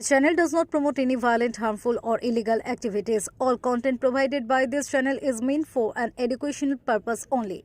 The channel does not promote any violent, harmful, or illegal activities. All content provided by this channel is meant for an educational purpose only.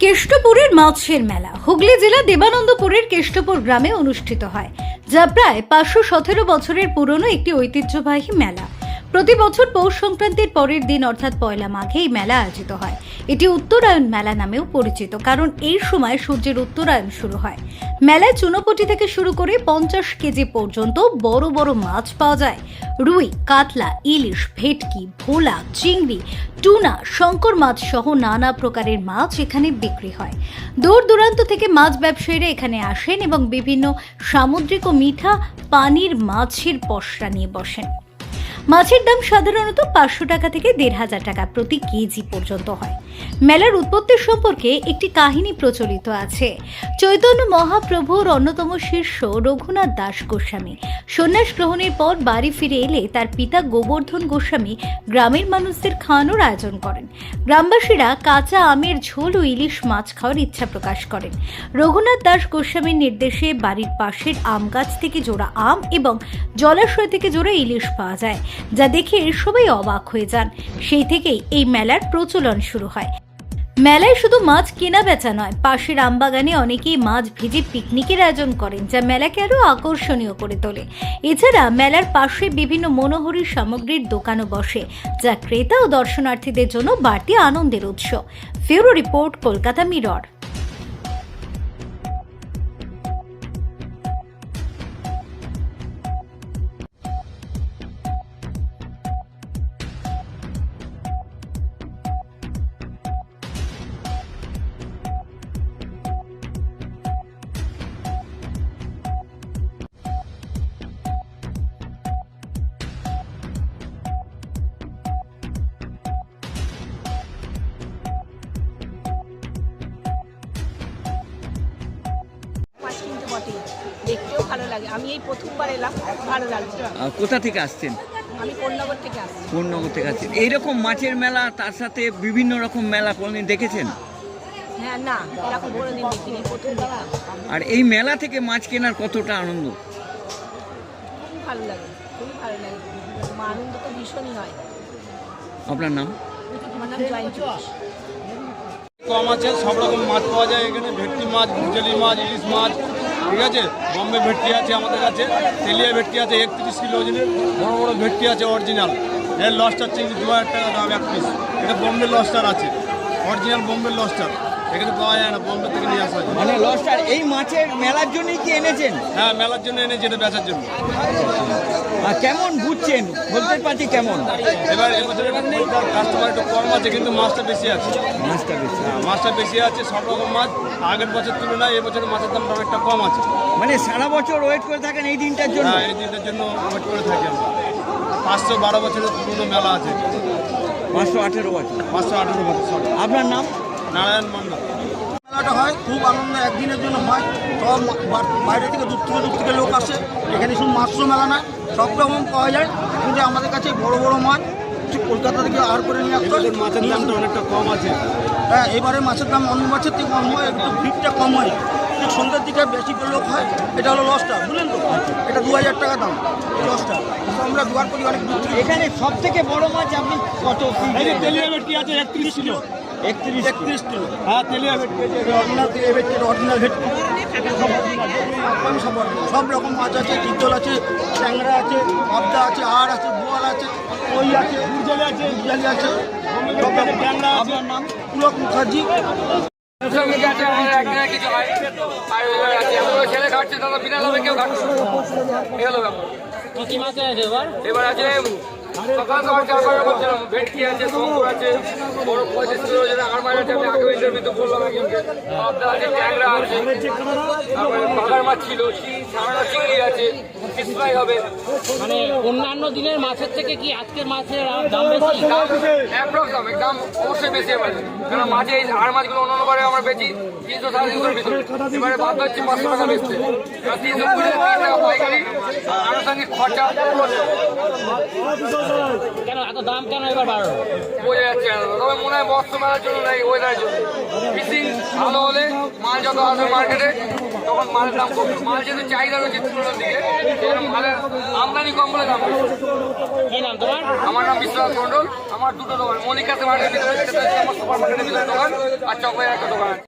কেষ্টপুরের মাছের মেলা হুগলি জেলা দেবানন্দপুরের কেষ্টপুর গ্রামে অনুষ্ঠিত হয় যা প্রায় পাঁচশো সতেরো বছরের পুরনো একটি ঐতিহ্যবাহী মেলা প্রতি বছর পৌষ সংক্রান্তির পরের দিন, অর্থাৎ পয়লা মাঘে, এই মেলা আয়োজিত হয়। এটি উত্তরায়ণ মেলা নামেও পরিচিত, কারণ এই সময় সূর্যের উত্তরায়ণ শুরু হয়। মেলায় চুনোপটি থেকে শুরু করে পঞ্চাশ কেজি পর্যন্ত বড় বড় মাছ পাওয়া যায়। রুই, কাতলা, ইলিশ, ভেটকি, ভোলা, চিংড়ি, টুনা, শঙ্কর মাছ সহ নানা প্রকারের মাছ এখানে বিক্রি হয়। দূর দূরান্ত থেকে মাছ ব্যবসায়ীরা এখানে আসেন এবং বিভিন্ন সামুদ্রিক ও মিঠা পানির মাছের পসরা নিয়ে বসেন। মাছের দাম সাধারণত পাঁচশো টাকা থেকে দেড় হাজার টাকা প্রতি কেজি পর্যন্ত হয়। মেলার উৎপত্তি সম্পর্কে একটি কাহিনী প্রচলিত আছে। চৈতন্য মহাপ্রভুর অন্যতম শিষ্য রঘুনাথ দাস গোস্বামী। সন্ন্যাস গ্রহণের পর বাড়ি ফিরে এলে তার পিতা গোবর্ধন গোস্বামী গ্রামের মানুষদের খাওয়ানোর আয়োজন করেন। গ্রামবাসীরা কাঁচা আমের ঝোল ও ইলিশ মাছ খাওয়ার ইচ্ছা প্রকাশ করেন। রঘুনাথ দাস গোস্বামীর নির্দেশে বাড়ির পাশের আম গাছ থেকে জোড়া আম এবং জলাশয় থেকে জোড়া ইলিশ পাওয়া যায়, যা দেখে সবাই অবাক হয়ে যান। সেই থেকেই এই মেলার প্রচলন শুরু হয়। মেলায় শুধু মাছ কেনা বেচা নয়, পাশের আমবাগানে অনেকেই মাছ ভেজে পিকনিকের আয়োজন করেন, যা মেলাকে আরও আকর্ষণীয় করে তোলে। এছাড়া মেলার পাশে বিভিন্ন মনোহরী সামগ্রীর দোকানও বসে, যা ক্রেতা ও দর্শনার্থীদের জন্য বাড়তি আনন্দের উৎস। ফিউরো রিপোর্ট, কলকাতা মিরর। লাগে আমি এই প্রথমবার এলাম ভালো লাগছে কোথা থেকে আসছেন? আমি কোন্নগর থেকে আসছি। পূর্ণনগর থেকে আসছেন। এইরকম মাছের মেলা তার সাথে বিভিন্ন রকম মেলা কোনদিন দেখেছেন? হ্যাঁ না এরকম দেখিনি আর এই মেলা থেকে মাছ কেনার কতটা আনন্দ? খুবই ভালো লাগে খুবই ভালো লাগে। আনন্দ তো ভীষণই হয়। আপনার নাম? আমার নাম জয়ন্ত কম আছে সব রকম মাছ পাওয়া যায় এখানে। ভেটকি মাছ ভুজলি মাছ ইলিশ মাছ ঠিক আছে? বম্বে ভেটটি আছে আমাদের কাছে, তেলিয়া ভেটটি আছে, একত্রিশ কিলো ওজনের, বড় বড় ভেটটি আছে অরিজিনাল এর লস্টার হচ্ছে দু হাজার টাকা দাম এক পিস এটা বম্বে লস্টার আছে। অরিজিনাল বম্বে লস্টার এখানে পাওয়া যায় না বম্বে থেকে নিয়ে আসা হয় মানে লস্টার এই মাছের মেলার জন্যই কি এনেছেন? হ্যাঁ মেলার জন্য এনেছি এটা বেচার জন্য। আর কেমন বুঝছেন? হোলসেল পাতি কেমন? এবার কাস্টমার একটু কম আছে কিন্তু মাছটা বেশি আছে। মাছটা বেশি। হ্যাঁ মাছটা বেশি আছে সব রকম মাছ। আগের বছর তুলনায় এবছর মাছের দাম অনেকটা কম আছে। মানে সারা বছর ওয়েট করে থাকেন এই দিনটার জন্য? হ্যাঁ এই দিনটার জন্য ওয়েট করে থাকি আমরা। পাঁচশো বারো বছরের পুরনো মেলা আছে। পাঁচশো আঠেরো বছর। পাঁচশো আঠেরো বছর আপনার নাম? নারায়ণ মন্ডল মেলাটা হয় খুব আনন্দ একদিনের জন্য হয়। সব বাইরে থেকে দূর থেকে দূর থেকে লোক আসে। এখানে শুধু মাছও মেলা না সব রকম পাওয়া যায়। কিন্তু আমাদের কাছে বড় বড় মাছ কলকাতা থেকে আর করে নিয়ে আসতে। মাছের দামটা অনেকটা কম আছে। হ্যাঁ এবারে মাছের দাম অন্য মাছের থেকে কম হয় একটু ভিড়টা কম হয়। ঠিক সন্ধ্যের দিকে বেশি করে লোক হয় এটা হলো লসটা বুঝলেন তো? এটা দু হাজার টাকা দাম এই লসটা আমরা দুয়ার করি অনেক দূর থেকে। এখানে সব থেকে বড় মাছ আপনি কত? আছে? একত্রিশ কিলো। একত্রিশ একত্রিশ কিলো হ্যাঁ তেলিয়া ভেটকি। অরিজিনাল তেলে ভেটকি অরিজিনাল ভেটকি। সব রকম মাছ আছে চিতল আছে ট্যাংরা আছে পদ্মা আছে আর আছে বোয়াল আছে কই আছে গুজলি আছে গুজালি আছে পুলক মুখার্জি। এবার আছে মানে অন্যান্য দিনের মাছের থেকে কি আজকের মাছের দাম বেশি দাম দাম অবশ্যই বেশি? মাঝে এই আর মাছগুলো অন্য বারে আমরা বেচি তিনশো সাড়ে তিনশোর ভিতরে পাঁচশো টাকা খরচা কেন এত দাম কেন এবার বাড়লো? বোঝা যাচ্ছে মনে হয় মৎস্য মেলার জন্য না এই ওয়েদারের জন্য। ফিশিং ভালো হলে মাল যত আসবে মার্কেটে তখন মালের দাম কমবে। মাল যেহেতু চাহিদা রয়েছে তুলনার দিকে মালের আমদানি কম বলে দাম কি নাম তোমার? আমার নাম বিশ্বনাথ মন্ডল আমার দুটো দোকান মনিকাতে মার্কেটের ভিতরে সেটা হচ্ছে আমার সুপার মার্কেটের ভিতরে দোকান আর চকবাই একটা দোকান